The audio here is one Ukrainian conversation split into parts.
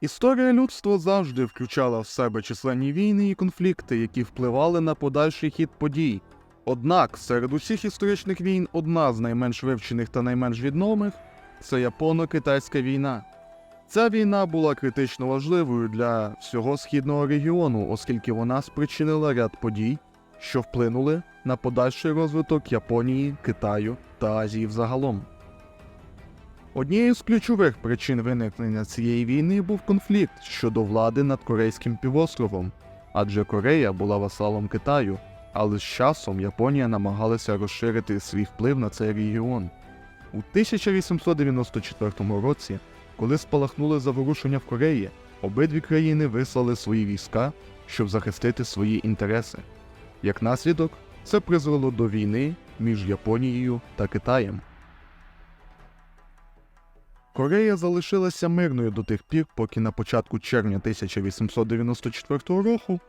Історія людства завжди включала в себе численні війни і конфлікти, які впливали на подальший хід подій. Однак серед усіх історичних війн одна з найменш вивчених та найменш відомих це Японо-Китайська війна. Ця війна була критично важливою для всього східного регіону, оскільки вона спричинила ряд подій, що вплинули на подальший розвиток Японії, Китаю та Азії взагалом. Однією з ключових причин виникнення цієї війни був конфлікт щодо влади над Корейським півостровом, адже Корея була васалом Китаю, але з часом Японія намагалася розширити свій вплив на цей регіон. У 1894 році, коли спалахнули заворушення в Кореї, обидві країни вислали свої війська, щоб захистити свої інтереси. Як наслідок, це призвело до війни між Японією та Китаєм. Корея залишилася мирною до тих пір, поки на початку червня 1894 року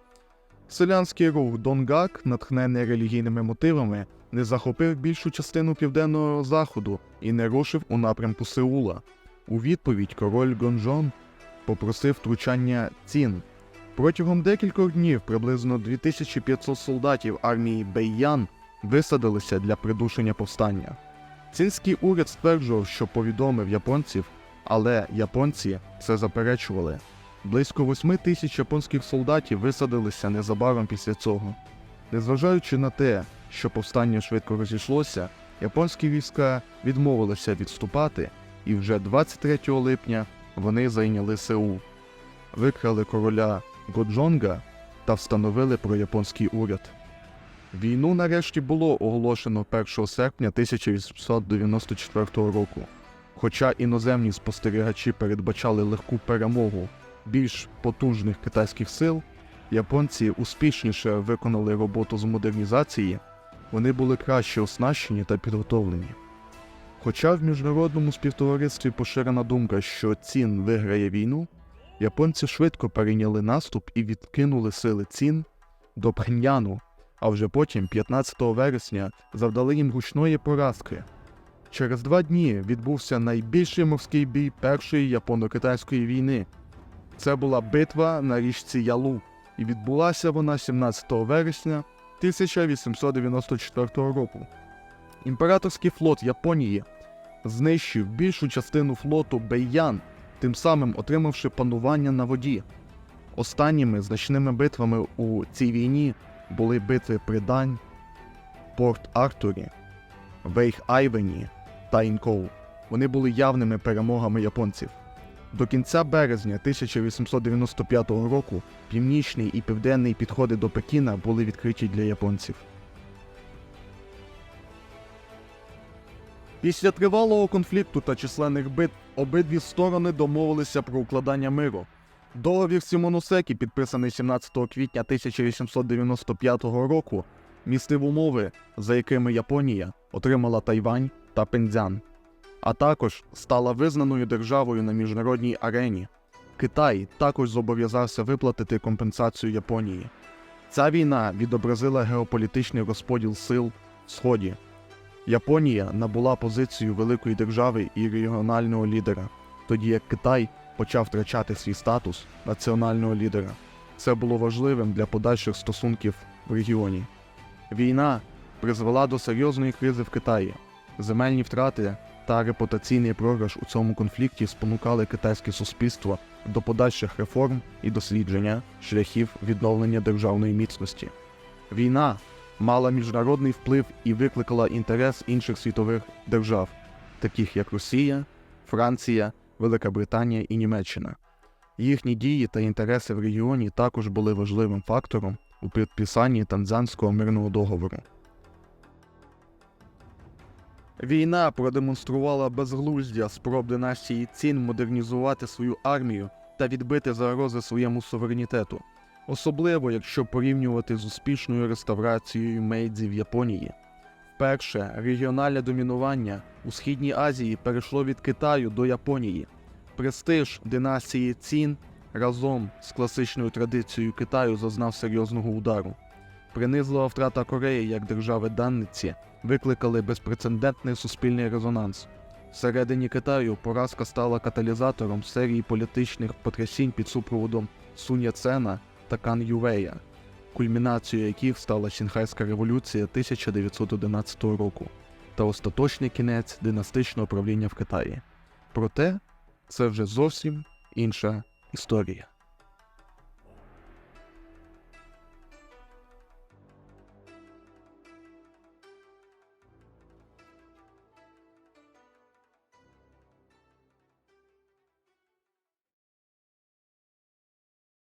селянський рух Донгак, натхнений релігійними мотивами, не захопив більшу частину південного заходу і не рушив у напрямку Сеула. У відповідь король Гонжон попросив втручання цін. Протягом декількох днів приблизно 2500 солдатів армії Бейян висадилися для придушення повстання. Цінський уряд стверджував, що повідомив японців, але японці це заперечували. Близько восьми тисяч японських солдатів висадилися незабаром після цього. Незважаючи на те, що повстання швидко розійшлося, японські війська відмовилися відступати, і вже 23 липня вони зайняли Сеул, викрали короля Годжонга та встановили прояпонський уряд. Війну нарешті було оголошено 1 серпня 1894 року. Хоча іноземні спостерігачі передбачали легку перемогу більш потужних китайських сил, японці успішніше виконали роботу з модернізації, вони були краще оснащені та підготовлені. Хоча в міжнародному співтоваристві поширена думка, що цін виграє війну, японці швидко перейняли наступ і відкинули сили цін до Пхеньяну, а вже потім, 15 вересня, завдали їм гучної поразки. Через два дні відбувся найбільший морський бій Першої японо-китайської війни. Це була битва на річці Ялу, і відбулася вона 17 вересня 1894 року. Імператорський флот Японії знищив більшу частину флоту Бейян, тим самим отримавши панування на воді. Останніми значними битвами у цій війні були битви при Дань, Порт Артурі, Вейх Айвені та Інкоу. Вони були явними перемогами японців. До кінця березня 1895 року північний і південний підходи до Пекіна були відкриті для японців. Після тривалого конфлікту та численних битв обидві сторони домовилися про укладання миру. Договір Сімоносекі, підписаний 17 квітня 1895 року, містив умови, за якими Японія отримала Тайвань та Пензян, а також стала визнаною державою на міжнародній арені. Китай також зобов'язався виплатити компенсацію Японії. Ця війна відобразила геополітичний розподіл сил в Сході. Японія набула позицію великої держави і регіонального лідера, тоді як Китай почав втрачати свій статус національного лідера. Це було важливим для подальших стосунків в регіоні. Війна призвела до серйозної кризи в Китаї. Земельні втрати та репутаційний програш у цьому конфлікті спонукали китайське суспільство до подальших реформ і дослідження шляхів відновлення державної міцності. Війна мала міжнародний вплив і викликала інтерес інших світових держав, таких як Росія, Франція, Велика Британія і Німеччина. Їхні дії та інтереси в регіоні також були важливим фактором у підписанні Танзанського мирного договору. Війна продемонструвала безглуздя спроб династії цін модернізувати свою армію та відбити загрози своєму суверенітету, особливо якщо порівнювати з успішною реставрацією Мейдзі в Японії. Вперше регіональне домінування у Східній Азії перейшло від Китаю до Японії. Престиж династії цін разом з класичною традицією Китаю зазнав серйозного удару. Принизлива втрата Кореї як держави данниці викликали безпрецедентний суспільний резонанс. Всередині Китаю поразка стала каталізатором серії політичних потрясінь під супроводом Сунь Яцена та Кан Ювея, кульмінацією яких стала Сінхайська революція 1911 року та остаточний кінець династичного правління в Китаї. Проте це вже зовсім інша історія.